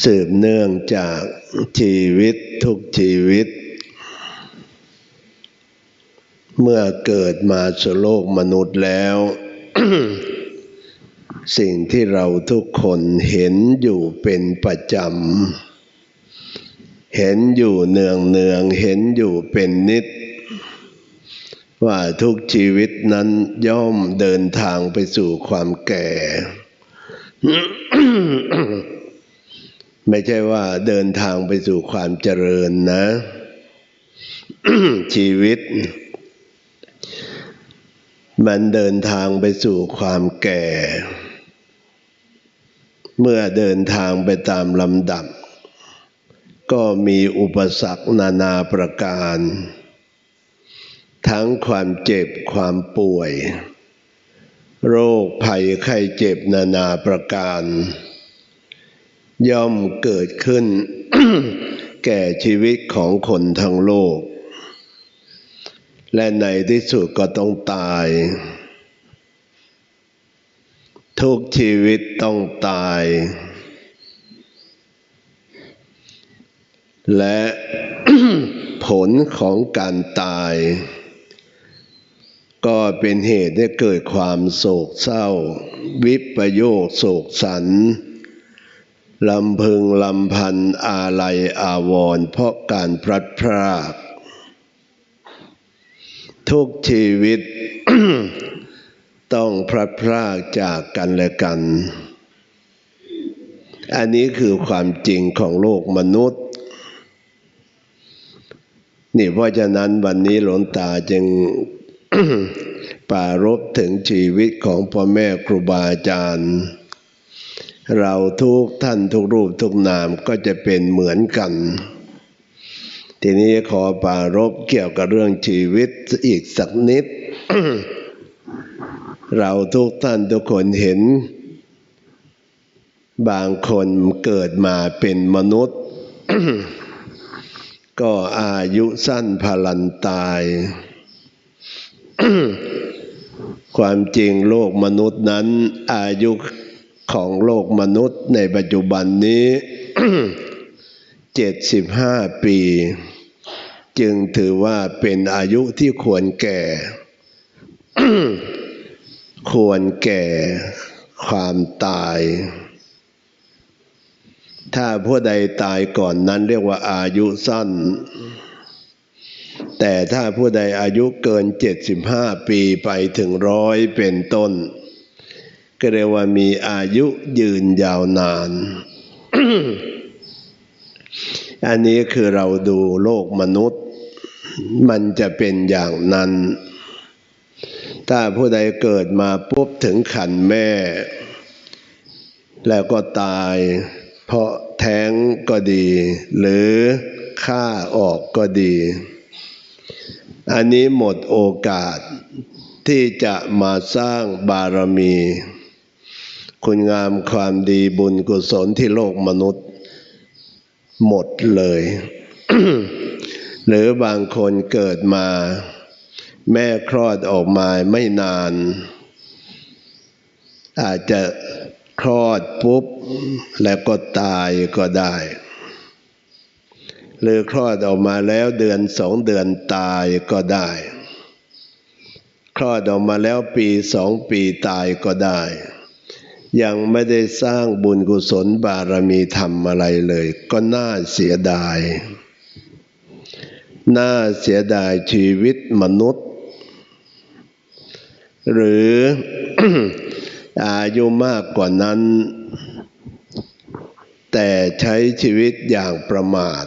สืบเนื่องจากชีวิตทุกชีวิต เมื่อเกิดมาสู่โลกมนุษย์แล้ว สิ่งที่เราทุกคนเห็นอยู่เป็นประจำ เห็นอยู่เนืองเนืองเห็นอยู่เป็นนิด ว่าทุกชีวิตนั้นย่อมเดินทางไปสู่ความแก่ ไม่ใช่ว่าเดินทางไปสู่ความเจริญนะ ชีวิต มันเดินทางไปสู่ความแก่ เมื่อเดินทางไปตามลำดับ ก็มีอุปสรรคนานาประการ ทั้งความเจ็บความป่วย โรคภัยไข้เจ็บนานาประการ ย่อมเกิดขึ้น แก่ชีวิตของคนทั้งโลก และในที่สุดก็ต้องตาย ทุกชีวิตต้องตาย และผลของการตาย ก็เป็นเหตุให้เกิดความโศกเศร้า วิปโยคโศกสัน ลำพึงลำพันอาลัยอาวร์เพราะการพลัดพราก ทุกชีวิต ต้องพลัดพรากจากกันและกัน อันนี้คือความจริงของโลกมนุษย์ นี่เพราะฉะนั้นวันนี้หลวงตาจึงปรารบถึงชีวิตของพ่อแม่ครูบาอาจารย์ เราทุกท่านทุกรูปทุกนามก็จะเป็นเหมือนกัน ทีนี้ขอปารบเกี่ยวกับเรื่องชีวิตอีกสักนิด เราทุกท่านทุกคนเห็น บางคนเกิดมาเป็นมนุษย์ ก็อายุสั้นพลันตายความจริงโลกมนุษย์นั้นอายุ ของโลกมนุษย์ในปัจจุบันนี้เจ็ดสิบห้าปี จึงถือว่าเป็นอายุที่ควรแก่ ควรแก่ความตาย ถ้าผู้ใดตายก่อนนั้นเรียกว่าอายุสั้น แต่ถ้าผู้ใดอายุเกินเจ็ดสิบห้าปีไปถึงร้อยเป็นต้น ก็เรียกว่ามีอายุยืนยาวนาน อันนี้คือเราดูโลกมนุษย์ มันจะเป็นอย่างนั้น ถ้าผู้ใดเกิดมาปุ๊บถึงขันแม่ แล้วก็ตาย เพราะแท้งก็ดี หรือฆ่าออกก็ดี อันนี้หมดโอกาสที่จะมาสร้างบารมี คุณงามความดีบุญกุศลที่โลกมนุษย์ หมดเลย หรือบางคนเกิดมา แม่คลอดออกมาไม่นาน อาจจะคลอดปุ๊บ แล้วก็ตายก็ได้ หรือคลอดออกมาแล้วเดือนสองเดือนตายก็ได้ คลอดออกมาแล้วปีสองปีตายก็ได้ ยังไม่ได้สร้างบุญกุศลบารมีธรรมอะไรเลย ก็น่าเสียดาย น่าเสียดายชีวิตมนุษย์ หรืออายุมากกว่านั้น แต่ใช้ชีวิตอย่างประมาท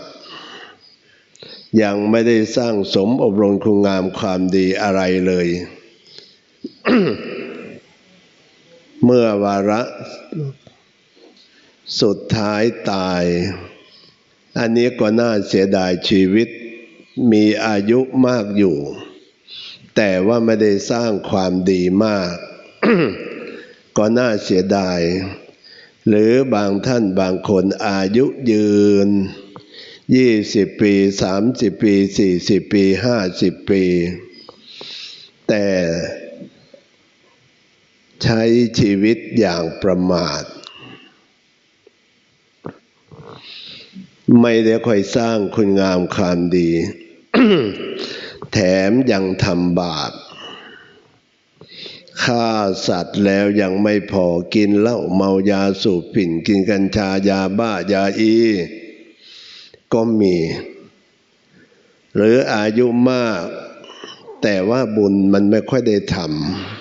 ยังไม่ได้สร้างสมอบรมคุณงามความดีอะไรเลย เมื่อวาระสุดท้ายตาย อันนี้ก็น่าเสียดายชีวิต มีอายุมากอยู่ แต่ว่าไม่ได้สร้างความดีมาก ก็น่าเสียดาย หรือบางท่านบางคนอายุยืนยี่สิบปีสามสิบปีสี่สิบปีห้าสิบปี แต่ ใช้ชีวิตอย่างประมาท ไม่ได้ค่อยสร้างคุณงามความดี แถมยังทำบาปฆ่าสัตว์แล้วยังไม่พอกินเหล้าเมายาสูบฝิ่นกินกัญชายาบ้ายาอี ก็มี หรืออายุมาก แต่ว่าบุญมันไม่ค่อยได้ทำ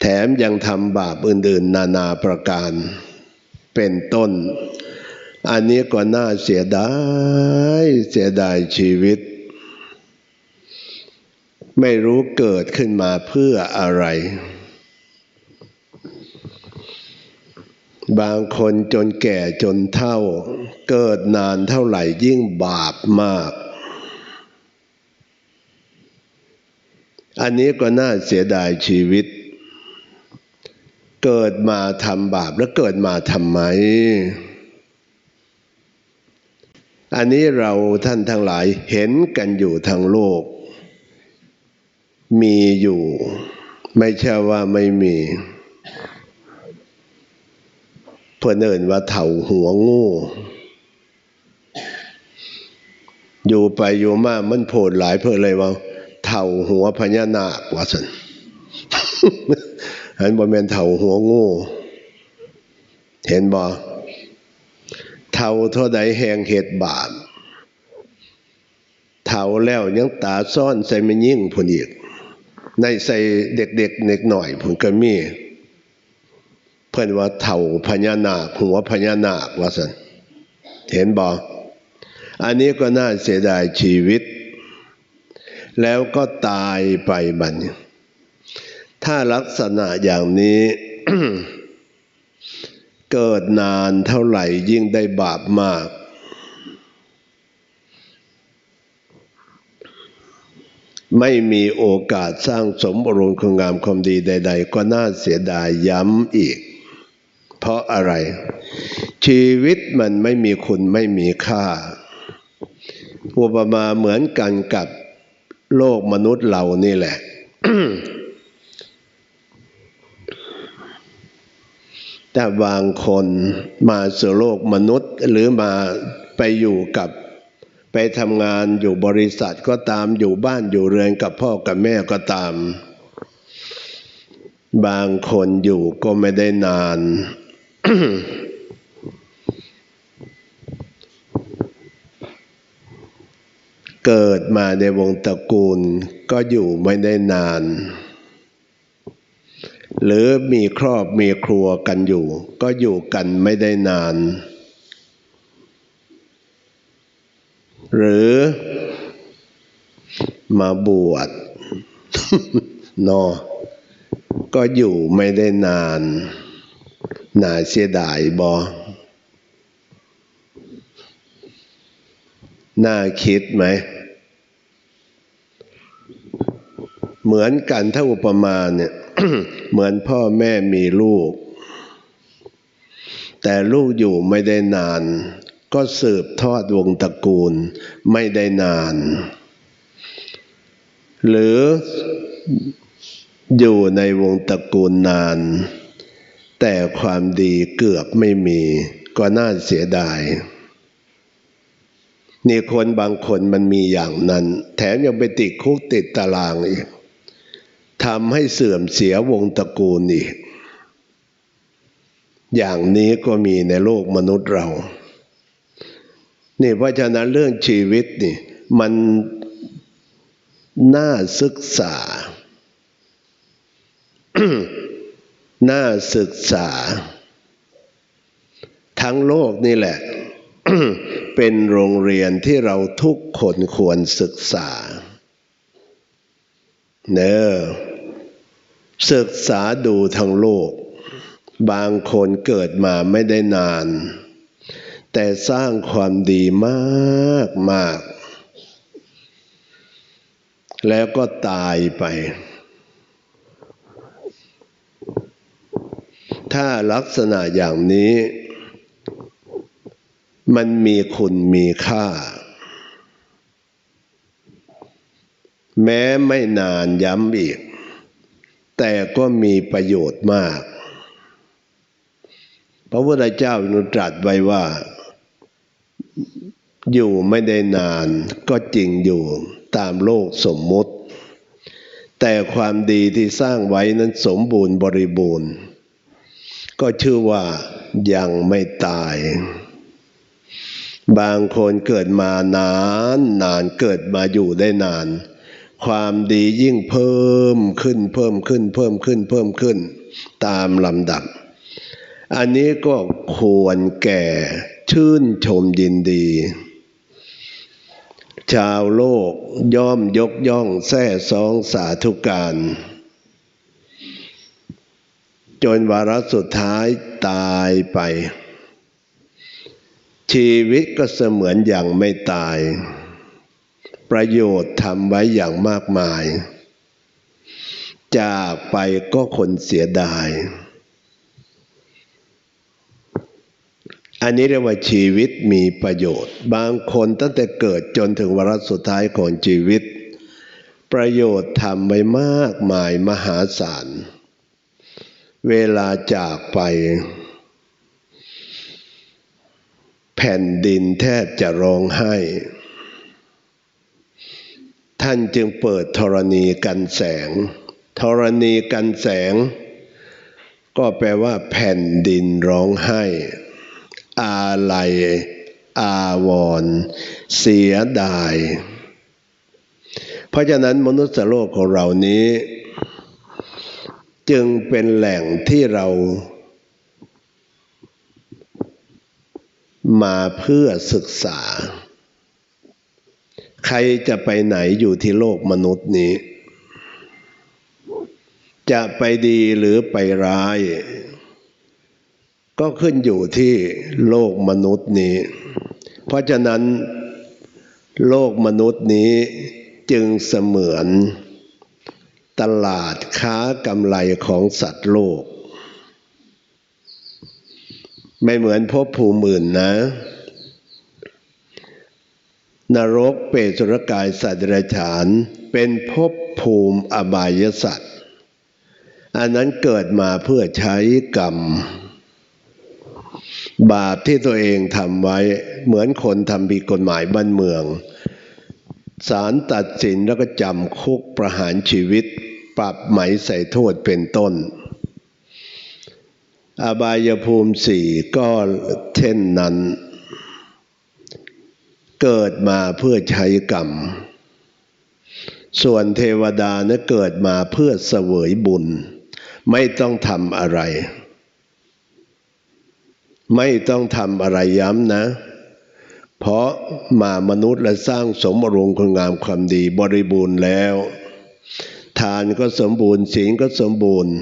แถมยังทำบาปอื่นๆ นานาประการ เป็นต้น อันนี้ก็น่าเสียดาย เสียดายชีวิต ไม่รู้เกิดขึ้นมาเพื่ออะไร บางคนจนแก่จนเท่า เกิดนานเท่าไหร่ยิ่งบาปมากอันนี้ก็น่าเสียดายชีวิต เกิดมาทำบาปแล้วเกิดมาทำไม อันนี้เราท่านทั้งหลายเห็นกันอยู่ทางโลก มีอยู่ ไม่ใช่ว่าไม่มีเพื่อนเอินว่าเถ่าหัวงูอยู่ไปอยู่มามันโผดหลายเพื่อเลยว่า เถ่าหัวพญานาคว่าสัน อันบ่แม่นเถ่าหัวงู เห็นบ่เท่าเท่าใดแหงเหตุบาปเท่าแล้วยังตาซ่อนใส่ไม่ยิ่งผุนอีก ในใส่เด็กๆเด็กหน่อยผุนก็มีเพื่อนว่าเท่าพญานาคหัวพญานาคว่าสันเห็นบ่อันนี้ก็น่าเสียดายชีวิต แล้วก็ตายไปบัดน ถ้าลักษณะอย่างนี้เกิดนานเท่าไหร่ยิ่งได้บาปมาก ไม่มีโอกาสสร้างสมบรุณคุณงามความดีใด ๆ ก็น่าเสียดายย้ำอีก เพราะอะไร ชีวิตมันไม่มีคุณไม่มีค่า อุปมาเหมือนกันกับโลกมนุษย์เรานี่แหละ แต่บางคนมาสู่โลกมนุษย์หรือมาไปอยู่กับ ไปทำงานอยู่บริษัทก็ตามอยู่บ้านอยู่เรือนกับพ่อกับแม่ก็ตาม บางคนอยู่ก็ไม่ได้นาน เกิดมาในวงตระกูลก็อยู่ไม่ได้นาน หรือมีครอบมีครัวกันอยู่ ก็อยู่กันไม่ได้นาน หรือมาบวชนอก็อยู่ไม่ได้นานน่าเสียดายบอน่าคิดไหม เหมือนกันถ้าอุปมาเนี่ย เหมือนพ่อแม่มีลูก แต่ลูกอยู่ไม่ได้นาน ก็สืบทอดวงตระกูลไม่ได้นาน หรืออยู่ในวงตระกูลนาน แต่ความดีเกือบไม่มี ก็น่าเสียดายนี่คนบางคนมันมีอย่างนั้น แถมยังไปติดคุกติดตารางอีกำให้เสื่อมเสียวงตระกูลอีก อย่างนี้ก็มีในโลกมนุษย์เรา นี่เพราะฉะนั้นเรื่องชีวิตนี่ มันน่าศึกษา น่าศึกษา ทั้งโลกนี่แหละ เป็นโรงเรียนที่เราทุกคนควรศึกษา เนอ ศึกษาดูทั้งโลก บางคนเกิดมาไม่ได้นาน แต่สร้างความดีมากมาก แล้วก็ตายไป ถ้าลักษณะอย่างนี้ มันมีคุณมีค่า แม้ไม่นานย้ำอีก แต่ก็มีประโยชน์มาก พระพุทธเจ้านุตรัสไว้ว่า อยู่ไม่ได้นานก็จริงอยู่ตามโลกสมมุติ แต่ความดีที่สร้างไว้นั้นสมบูรณ์บริบูรณ์ ก็ชื่อว่ายังไม่ตาย บางคนเกิดมานานนานเกิดมาอยู่ได้นาน ความดียิ่งเพิ่มขึ้นเพิ่มขึ้นเพิ่มขึ้นเพิ่มขึ้น ตามลำดับ อันนี้ก็ควรแก่ชื่นชมยินดี ชาวโลกย่อมยกย่องแท้สองสาธุการ จนวาระสุดท้ายตายไป ชีวิตก็เสมือนอย่างไม่ตาย ประโยชน์ทำไว้อย่างมากมาย จากไปก็คนเสียดาย อันนี้เรียกว่าชีวิตมีประโยชน์ บางคนตั้งแต่เกิดจนถึงวาระสุดท้ายของชีวิต ประโยชน์ทำไว้มากมายมหาศาล เวลาจากไป แผ่นดินแทบจะร้องไห้ ท่านจึงเปิดธรณีกันแสง ธรณีกันแสง ก็แปลว่า แผ่นดินร้องไห้ อาลัย อาวร เสียดาย เพราะฉะนั้นมนุษย์โลกของเรานี้ จึงเป็นแหล่งที่เรา มาเพื่อศึกษา ใครจะไปไหนอยู่ที่โลกมนุษย์นี้ จะไปดีหรือไปร้าย ก็ขึ้นอยู่ที่โลกมนุษย์นี้ เพราะฉะนั้นโลกมนุษย์นี้จึงเสมือนตลาดค้ากำไรของสัตว์โลก ไม่เหมือนภพภูมิอื่นนะ รกเปรตสุรกายสัตว์เดรัจฉาน เป็นภพภูมิอบายสัตว์อันนั้นเกิดมาเพื่อใช้กรรม บาปที่ตัวเองทำไว้เหมือนคนทำผิดกฎหมายบ้านเมืองศาลตัดสินแล้วก็จำคุกประหารชีวิต ปรับไหมใส่โทษเป็นต้น อบายภูมิสี่ก็เช่นนั้น เกิดมาเพื่อใช้กรรม ส่วนเทวดานะเกิดมาเพื่อเสวยบุญ ไม่ต้องทำอะไร ไม่ต้องทำอะไรย้ำนะ เพราะมามนุษย์และสร้างสมบรงคุณงามความดีบริบูรณ์แล้ว ทานก็สมบูรณ์ศีลก็สมบูรณ์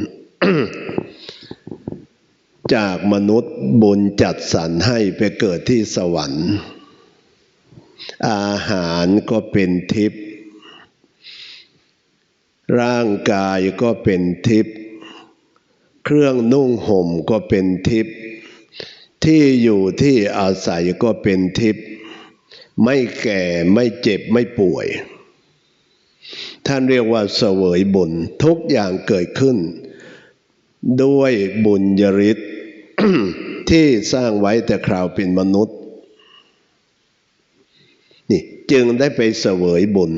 จากมนุษย์บุญจัดสรรให้ไปเกิดที่สวรรค์ อาหารก็เป็นทิพย์ร่างกายก็เป็นทิพย์เครื่องนุ่งห่มก็เป็นทิพย์ที่อยู่ที่อาศัยก็เป็นทิพย์ไม่แก่ไม่เจ็บไม่ป่วย ท่านเรียกว่าเสวยบุญทุกอย่างเกิดขึ้น ด้วยบุญยริศที่สร้างไว้แต่คราวเป็นมนุษย์ จึงได้ไปเสวยบุญ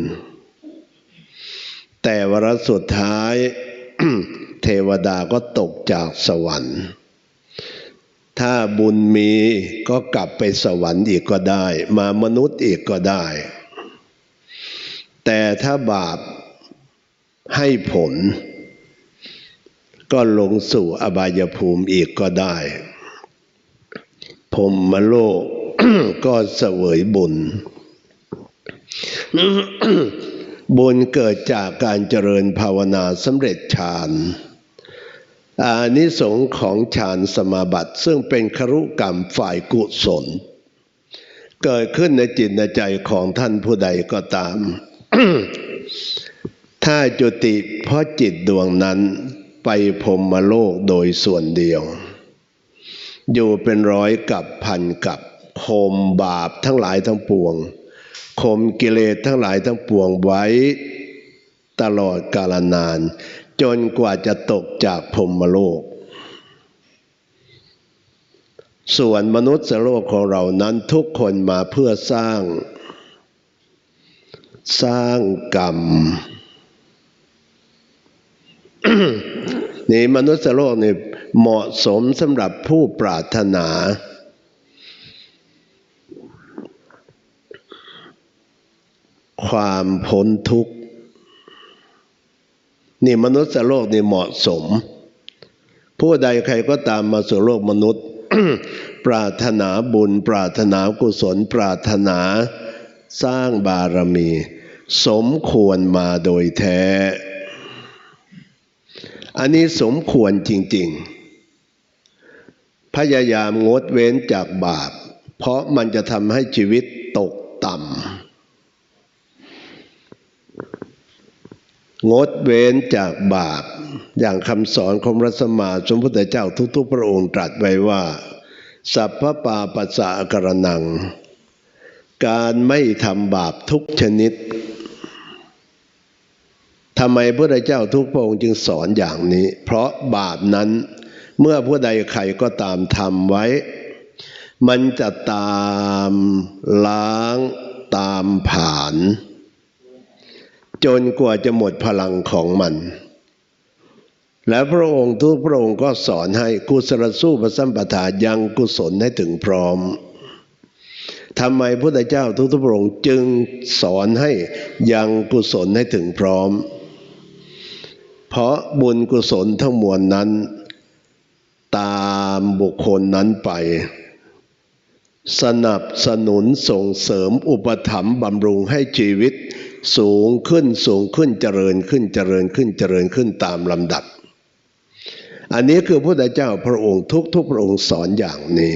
แต่วรสุดท้าย เทวดาก็ตกจากสวรรค์ ถ้าบุญมีก็กลับไปสวรรค์อีกก็ได้ มามนุษย์อีกก็ได้ แต่ถ้าบาปให้ผล ก็ลงสู่อบายภูมิอีกก็ได้พรหมโลกก็เสวยบุญ บุญเกิดจากการเจริญภาวนาสำเร็จฌานอานิสงส์ของฌานสมาบัติ ซึ่งเป็นครุกรรมฝ่ายกุศล เกิดขึ้นในจิตในใจของท่านผู้ใดก็ตาม ถ้าจุติเพราะจิตดวงนั้นไปพรหมโลกโดยส่วนเดียว อยู่เป็นร้อยกับพันกับคมบาปทั้งหลายทั้งปวง ข่มกิเลสทั้งหลายทั้งปวงไว้ตลอดกาลนาน จนกว่าจะตกจากพรหมโลก ส่วนมนุษย์โลกของเรานั้นทุกคนมาเพื่อสร้าง สร้างกรรมนี่มนุษย์โลกนี่เหมาะสมสำหรับผู้ปรารถนา ความพ้นทุกข์นี่มนุษย์โลกนี่เหมาะสม ผู้ใดใครก็ตามมาสู่โลกมนุษย์ ปรารถนาบุญ ปรารถนากุศล ปรารถนาสร้างบารมี สมควรมาโดยแท้ อันนี้สมควรจริง ๆ พยายามงดเว้นจากบาป เพราะมันจะทำให้ชีวิตตกต่ำ งดเว้นจากบาป อย่างคำสอนของพระสมมาสมพุทธเจ้าทุกๆ พระองค์ตรัสไว้ว่า สัพพปาปัสสะกระนัง การไม่ทำบาปทุกชนิดทำไมพระเจ้าทุกพระองค์จึงสอนอย่างนี้ เพราะบาปนั้นเมื่อผู้ใดใครก็ตามทำไว้ มันจะตามล้างตามผ่าน จนกว่าจะหมดพลังของมัน และพระองค์ทุกพระองค์ก็สอนให้กุศลสู้พระสัมปทายังกุศลให้ถึงพร้อมทำไมพระเจ้าทุกทุกพระองค์จึงสอนให้ยังกุศลให้ถึงพร้อม เพราะบุญกุศลทั้งมวลนั้น ตามบุคคลนั้นไป สนับสนุนส่งเสริมอุปถัมภ์บำรุงให้ชีวิต สูงขึ้นสูงขึ้นเจริญขึ้นเจริญขึ้นเจริญขึ้นตามลำดับ อันนี้คือพระพุทธเจ้าพระองค์ทุกทุกพระองค์สอนอย่างนี้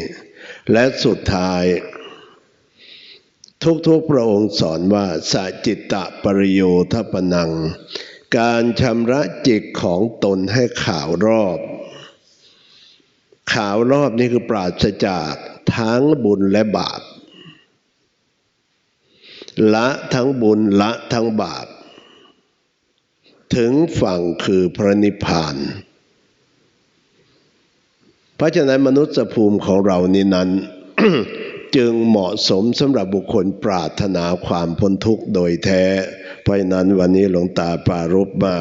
และสุดท้าย ทุกทุกพระองค์สอนว่าสัจิตตะปริโยทปนัง การชำระจิตของตนให้ขาวรอบ ขาวรอบนี่คือปราศจากทั้งบุญและบาป ละทั้งบุญละทั้งบาป ถึงฝั่งคือพระนิพพาน เพราะฉะนั้นมนุษย์ภูมิของเรานี้นั้น จึงเหมาะสมสำหรับบุคคลปรารถนาความพ้นทุกข์โดยแท้ เพราะฉะนั้นวันนี้หลวงตาปรารุบมา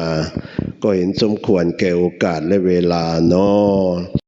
ก็เห็นสมควรแก่โอกาสและเวลาเนาะ